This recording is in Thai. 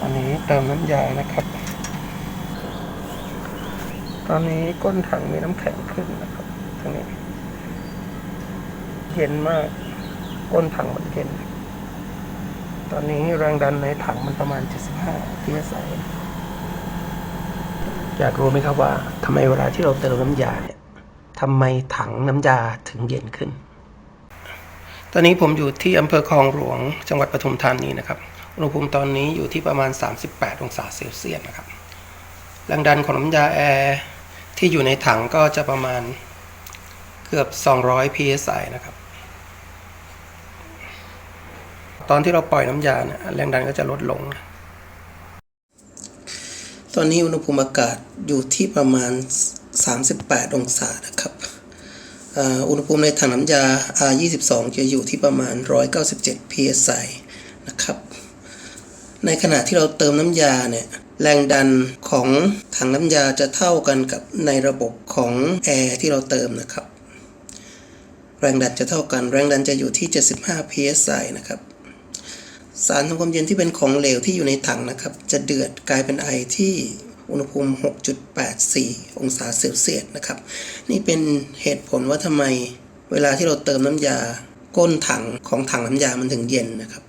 อันนี้เติมน้ำยานะครับ ตอนนี้ก้นถังมีน้ำแข็งขึ้นนะครับตรงนี้ เย็นมาก ก้นถังมันเย็น ตอนนี้แรงดันในถังมันประมาณ 75 psi อยากรู้ไหมครับว่าทำไมเวลาที่เราเติมน้ำยาเนี่ยทำไมถังน้ำยาถึงเย็นขึ้น ตอนนี้ผมอยู่ที่อำเภอคลองหลวง จังหวัดปทุมธานีนะครับ อุณหภูมิตอนนี้อยู่ที่ประมาณ 38 องศาเซลเซียสนะครับ แรงดันของน้ำยาแอร์ที่อยู่ในถังก็จะประมาณเกือบ 200 psi นะครับ ตอนที่เราปล่อยน้ำยาเนี่ยแรงดันก็จะลดลง ตอนนี้อุณหภูมิอากาศอยู่ที่ประมาณ 38 องศานะครับอุณหภูมิในถังน้ำยา R22 จะอยู่ที่ประมาณ 197 psi นะครับ ในขณะที่เราเติมน้ำยาเนี่ยแรงดันของถังน้ำยาจะเท่ากันกับในระบบของแอร์ที่เราเติมนะครับ แรงดันจะเท่ากัน แรงดันจะอยู่ที่ 75 psi นะครับสารทำความเย็นที่เป็นของเหลวที่อยู่ในถังนะครับ จะเดือดกลายเป็นไอที่อุณหภูมิ 6.84 องศาเซลเซียสนะครับ นี่เป็นเหตุผลว่าทำไมเวลาที่เราเติมน้ำยาก้นถังของถังน้ำยามันถึงเย็นนะครับ